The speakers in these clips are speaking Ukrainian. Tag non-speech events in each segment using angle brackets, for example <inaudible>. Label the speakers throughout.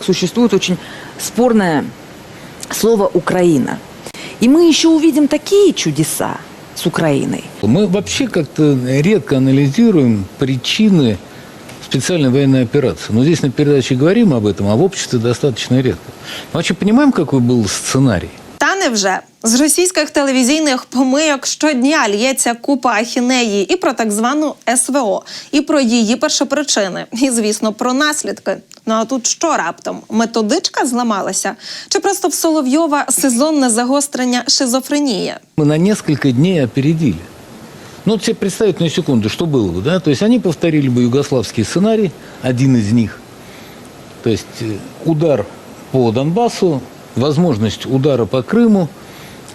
Speaker 1: Существует очень спорное слово «Украина». И мы еще увидим такие чудеса с Украиной.
Speaker 2: Мы вообще как-то редко анализируем причины специальной военной операции. Но здесь на передаче говорим об этом, а в обществе достаточно редко. Мы вообще понимаем, какой был сценарий?
Speaker 3: Та невже з російських телевізійних помийок щодня лється купа ахінеї і про так звану СВО, і про її першопричини, і звісно про наслідки. Ну а тут що раптом? Методичка зламалася? Чи просто в Соловйова сезонне загострення шизофренії?
Speaker 2: Мы на несколько дней опередили. Ну, вот себе представить на секунду, что было бы, да? То есть они повторили бы югославский сценарий, один из них. То есть э, удар по Донбассу, возможность удара по Крыму.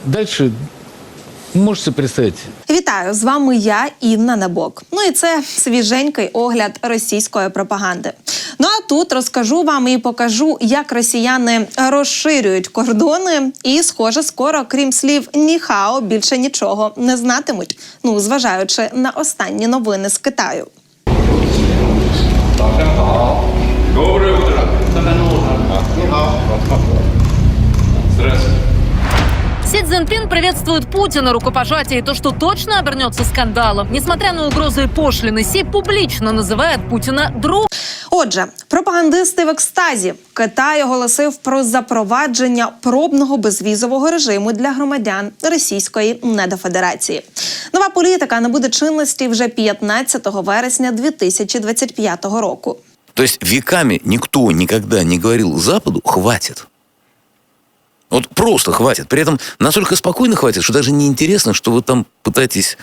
Speaker 2: Дальше можете представити.
Speaker 3: Вітаю з вами. Я Інна Набок. Ну і це свіженький огляд російської пропаганди. Ну а тут розкажу вам і покажу, як росіяни розширюють кордони, і, схоже, скоро, крім слів ніхао, більше нічого не знатимуть. Ну зважаючи на останні новини з Китаю.
Speaker 4: Доброе утро.
Speaker 5: Си Цзиньпин приветствует Путина рукопожатие и то, что точно обернется скандалом. Несмотря на угрозы и пошлины, Си публично называет Путина другом.
Speaker 3: Отже, пропагандисти в екстазі Китай оголосив про запровадження пробного безвізового режиму для громадян Російської недофедерації. Нова політика набуде чинності вже 15 вересня 2025 року.
Speaker 6: То есть веками никто никогда не говорил Западу «хватит». Вот просто хватит. При этом настолько спокойно хватит, что даже не интересно, что вы там пытаетесь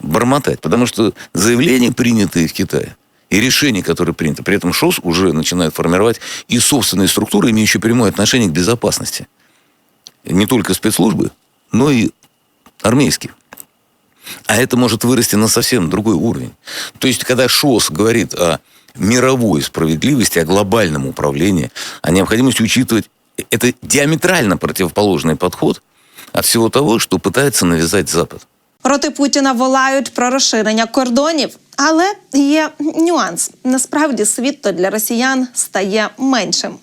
Speaker 6: бормотать. Потому что заявления, принятые в Китае, и решения, которые приняты, при этом ШОС уже начинает формировать и собственные структуры, имеющие прямое отношение к безопасности. Не только спецслужбы, но и армейские. А это может вырасти на совсем другой уровень. То есть, когда ШОС говорит о мировой справедливости, о глобальном управлении, о необходимости учитывать это диаметрально противоположный подход от всего того, что пытается навязать Запад.
Speaker 3: Проти Путіна волають про розширення кордонів. Але є нюанс. Насправді світ то для росіян стає меншим.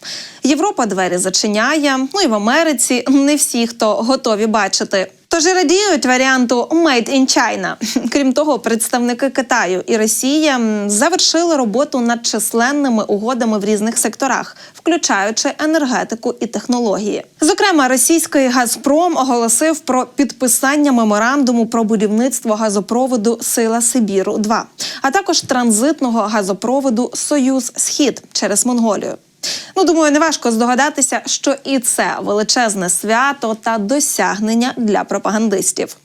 Speaker 3: Європа двері зачиняє. Ну і в Америці не всі, хто готові бачити. Тож і радіють варіанту «Made in China». <laughs> Крім того, представники Китаю і Росії завершили роботу над численними угодами в різних секторах, включаючи енергетику і технології. Зокрема, російський Газпром оголосив про підписання меморандуму про будівництво газопроводу Сила Сибіру 2 а також транзитного газопроводу Союз Схід через Монголію. Ну, думаю, неважко здогадатися, що і це величезне свято та досягнення для пропагандистів.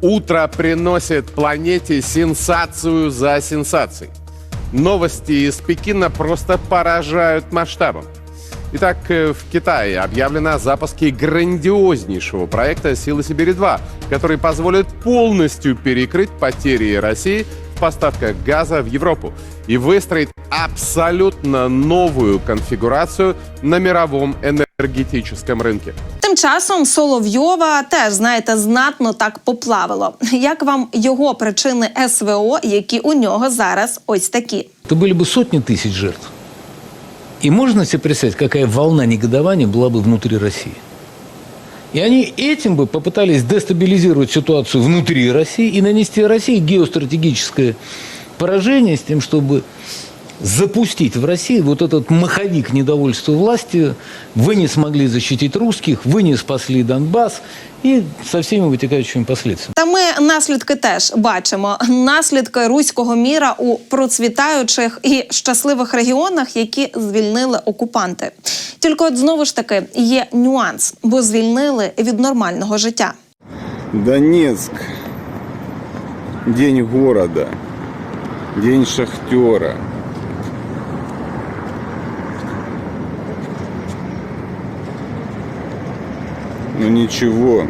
Speaker 7: Утро приносит планете сенсацию за сенсацией. Новости из Пекина просто поражают масштабом. Итак, э, в Китае объявлено о запуске грандиознейшего проекта «Сила Сибири-2», который позволит полностью перекрыть потери России в поставках газа в Европу и выстроить абсолютно новую конфигурацию на мировом энергетическом рынке.
Speaker 3: Тим часом Соловйова теж, знаєте, знатно так поплавило. Як вам його причини СВО, які у нього зараз ось такі?
Speaker 2: это были бы сотни тысяч жертв. И можно себе представить, какая волна негодования была бы внутри России? И они этим бы попытались дестабилизировать ситуацию внутри России и нанести России геостратегическое поражение с тем, чтобы запустить в России вот этот маховик недовольства властью. Вы не смогли защитить русских, вы не спасли Донбасс и со всеми вытекающими последствиями.
Speaker 3: Та ми наслідки теж бачимо. Наслідки руського міра у процвітаючих і щасливих регіонах, які звільнили окупанти. Тільки от знову ж таки є нюанс, бо звільнили від нормального життя.
Speaker 8: Донецк. День города. День шахтера. Но ничего.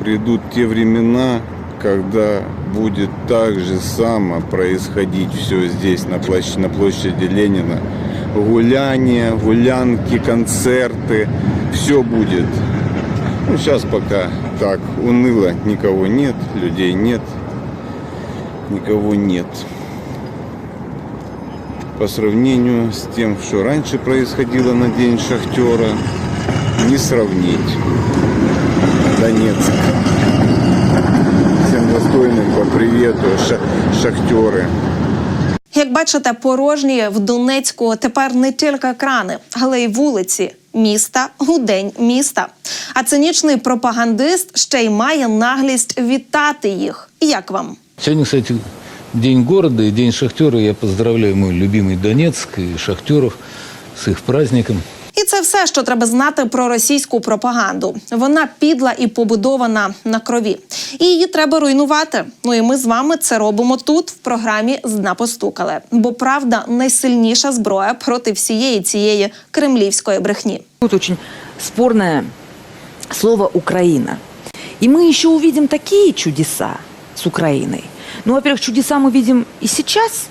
Speaker 8: Придут те времена, когда будет так же само происходить все здесь, на площади, на площади Ленина. Гуляния, гулянки, концерты. Все будет. Ну, сейчас пока так уныло, никого нет, людей нет, никого нет. по сравнению с тем, что раньше происходило на День шахтера, не сравнить. Донецк. Всем достойным по привету, ша- шахтеры.
Speaker 3: Як бачите, порожні в Донецьку тепер не тільки крани, але й вулиці міста у день міста. А цинічний пропагандист ще й має наглість вітати їх. Як вам?
Speaker 2: Сегодня, кстати, День города и День шахтера. Я поздравляю мой любимый Донецк и шахтеров с их праздником.
Speaker 3: І це все, що треба знати про російську пропаганду. Вона підла і побудована на крові. І її треба руйнувати. Ну і ми з вами це робимо тут, в програмі «Зна постукали». Бо правда найсильніша зброя проти всієї цієї кремлівської брехні.
Speaker 1: Тут очень спорное слово «Украина». И мы еще увидим такие чудеса с Украиной. Ну, во-первых, чудеса мы видим и сейчас.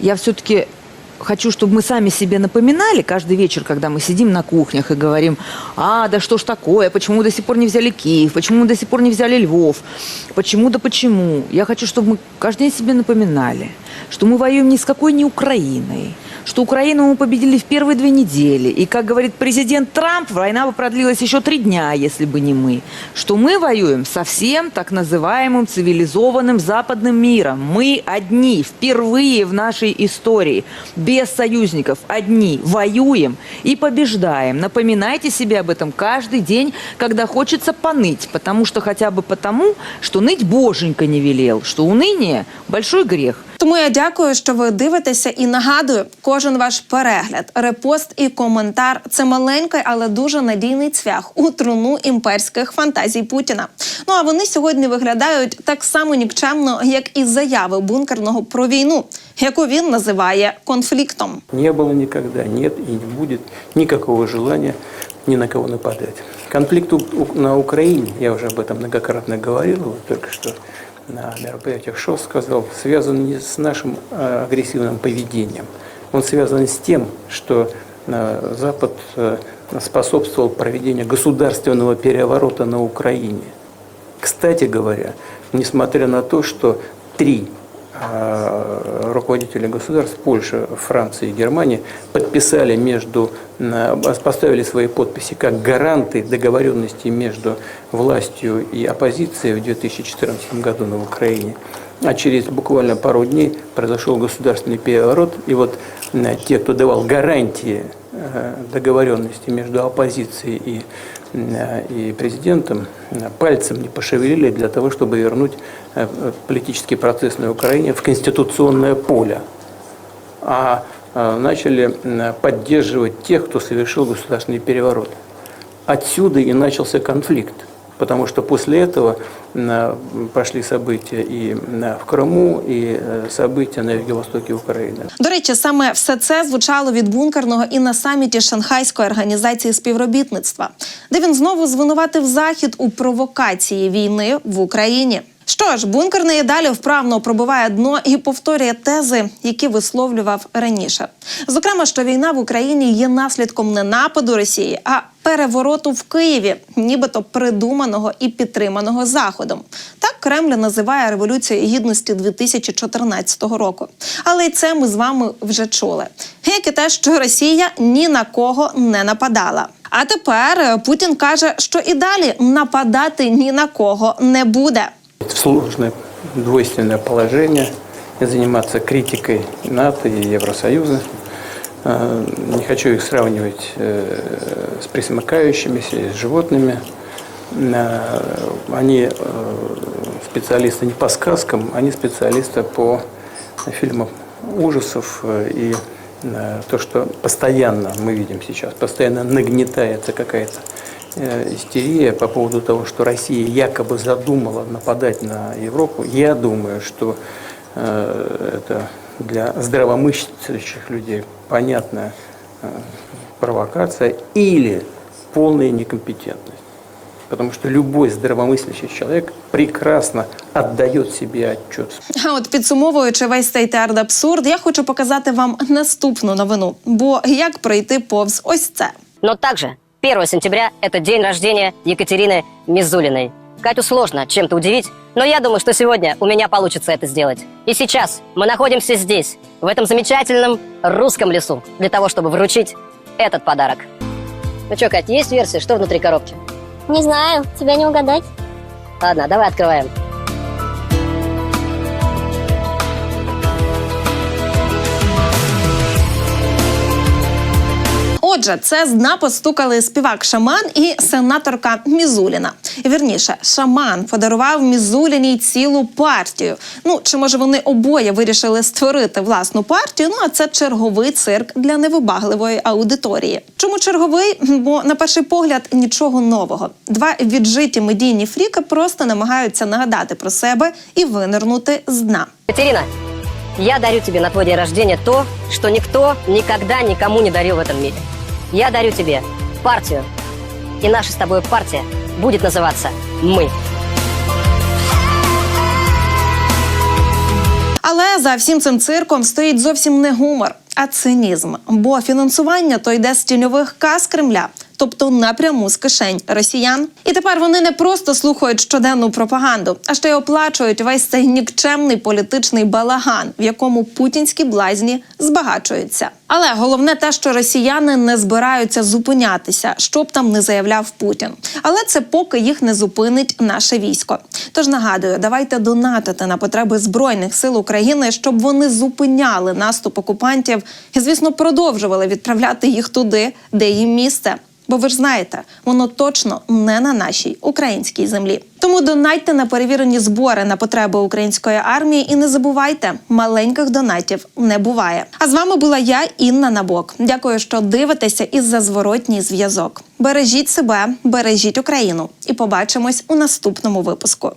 Speaker 1: Я все-таки хочу, чтобы мы сами себе напоминали каждый вечер, когда мы сидим на кухнях и говорим, а, да что ж такое, почему мы до сих пор не взяли Киев, почему мы до сих пор не взяли Львов, почему да почему. Я хочу, чтобы мы каждый день себе напоминали, что мы воюем ни с какой не Украиной, что Украину мы победили в первые две недели. И, как говорит президент Трамп, война бы продлилась еще три дня, если бы не мы. Что мы воюем со всем так называемым цивилизованным западным миром. Мы одни, впервые в нашей истории, без союзников, одни, воюем и побеждаем. Напоминайте себе об этом каждый день, когда хочется поныть. Потому что хотя бы потому, что ныть боженька не велел, что уныние – большой грех –
Speaker 3: Тому я дякую, що ви дивитеся і нагадую, кожен ваш перегляд, репост і коментар це маленький, але дуже надійний цвях у труну імперських фантазій Путіна. Ну а вони сьогодні виглядають так само нікчемно, як і заяви бункерного про війну, яку він називає конфліктом.
Speaker 9: Не было никогда, нет и не будет никакого желания ни на кого нападать. Конфликт на Украине, я уже об этом многократно говорил, вот только что на мероприятиях ШОС сказал, связан не с нашим э, агрессивным поведением. Он связан с тем, что э, Запад э, способствовал проведению государственного переворота на Украине. Кстати говоря, несмотря на то, что три руководители государств Польши, Франции и Германии подписали между, поставили свои подписи как гаранты договоренности между властью и оппозицией в 2014 году на Украине. А через буквально пару дней произошел государственный переворот, и вот э, те, кто давал гарантии э, договоренности между оппозицией и, и президентом, э, пальцем не пошевелили для того, чтобы вернуть э, э, политический процесс на Украине в конституционное поле. А э, начали э, поддерживать тех, кто совершил государственный переворот. Отсюда и начался конфликт. Потому что после этого э, пошли события и э, в Крыму, и э, события на юго-востоке Украины.
Speaker 3: До речі, саме все це звучало від бункерного і на саміті Шанхайської організації співробітництва, де він знову звинуватив захід у провокації війни в Україні. Що ж, бункерний і далі вправно пробиває дно і повторює тези, які висловлював раніше. Зокрема, що війна в Україні є наслідком не нападу Росії, а перевороту в Києві, нібито придуманого і підтриманого Заходом. Так Кремль називає революцію гідності 2014 року. Але й це ми з вами вже чули. Як і те, що Росія ні на кого не нападала. А тепер Путін каже, що і далі нападати ні на кого не буде.
Speaker 9: Сложное двойственное положение, заниматься критикой НАТО и Евросоюза. Э, Не хочу их сравнивать э, с присмыкающимися, и с животными. Э, Они э, специалисты не по сказкам, они специалисты по фильмам ужасов э, и то, что постоянно мы видим сейчас, постоянно нагнетается какая-то истерия по поводу того, что Россия якобы задумала нападать на Европу. Я думаю, что э, это для здравомыслящих людей понятная э, провокация или полная некомпетентность. Потому что любой здравомыслящий человек прекрасно отдает себе отчет
Speaker 3: А от підсумовуючи весь цей театр абсурд, я хочу показати вам наступну новину. Бо як пройти повз ось це?
Speaker 10: Но также 1 сентября – это день рождения Екатерины Мизулиной. Катю сложно чем-то удивить, Но я думаю, что сегодня у меня получится это сделать. И сейчас мы находимся здесь, в этом замечательном русском лесу, для того, чтобы вручить этот подарок. Ну что, Кать, есть версия, что внутри коробки?
Speaker 11: Не знаю, тебя не угадать.
Speaker 10: Ладно, давай открываем.
Speaker 3: Отже, це з дна постукали співак Шаман і сенаторка Мізуліна. Вірніше, Шаман подарував Мізуліній цілу партію. Ну чи може вони обоє вирішили створити власну партію? Ну а це черговий цирк для невибагливої аудиторії. Чому черговий? Бо на перший погляд нічого нового. Два віджиті медійні фріки просто намагаються нагадати про себе і винирнути з дна.
Speaker 10: Катерина, я дарю тебе на твой день рождения то, что никто никогда никому не дарил в этом мире. Я дарю тебе партию. И наша с тобой партия будет называться «Мы».
Speaker 3: Але за всім цим цирком стоїть зовсім не гумор, а цинізм. Бо фінансування то йде з тіньових каз Кремля, тобто напряму з кишень росіян. І тепер вони не просто слухають щоденну пропаганду, а ще й оплачують весь цей нікчемний політичний балаган, в якому путінські блазні збагачуються. Але головне те, що росіяни не збираються зупинятися, що б там не заявляв Путін. Але це поки їх не зупинить наше військо. Тож нагадую, давайте донатити на потреби збройних сил України, щоб вони зупиняли наступ окупантів і, звісно, продовжували відправляти їх туди, де їм місце. Бо ви ж знаєте, воно точно не на нашій українській землі. Тому донайте на перевірені збори на потреби української армії і не забувайте, маленьких донатів не буває. А з вами була я, Інна Набок. Дякую, що дивитеся із за зворотній зв'язок. Бережіть себе, бережіть Україну, і побачимось у наступному випуску.